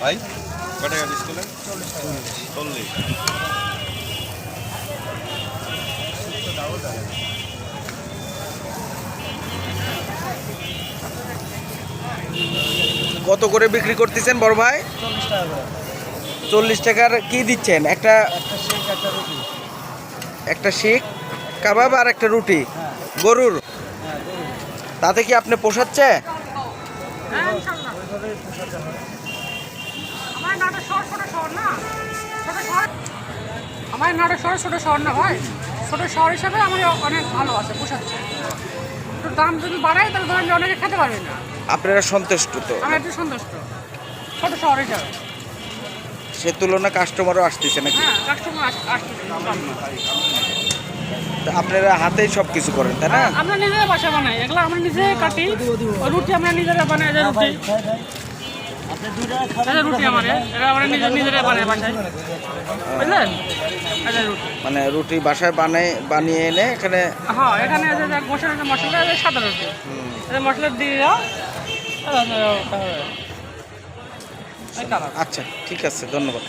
ভাই টাকা ডিসকাউন্ট চল্লিশ। কত করে বিক্রি করতেছেন বড় ভাই? চল্লিশ টাকার কি দিচ্ছেন? একটা একটা শিখ কাবাব আর একটা রুটি। গরুর? তাতে কি আপনি পোষাচ্ছে? হ্যাঁ। আমার নাটক শহর ছোট শহর না? ছোট শহর? আমার নাটক শহর ছোট শহর না ভাই? ছোট শহর হিসাবে আমার অনেক ভালো আছে পোষাচ্ছে একটু দাম যদি বাড়ায় তাহলে ধরেন অনেকে খেতে পারবে না। আপনারা সন্তুষ্ট তো? আমি একটু সন্তুষ্ট। ছোট শহর হিসাবে। সে তুলনায় কাস্টমারও আসতেছে নাকি? হ্যাঁ কাস্টমার আসতেছে তা আপনারা হাতেই সব কিছু করেন তাই না? আমরা নিজেরা বাসা বানাই। এগুলো আমরা নিজেই কাটি রুটি আমরা নিজেরা বানাই রুটি। মানে রুটি বাসায় বানাই বানিয়ে এনে এখানে হ্যাঁ এখানে মশলা মশলা সাদা রুটি। মশলা দিয়ে দাও এই কালার। আচ্ছা ঠিক আছে ধন্যবাদ।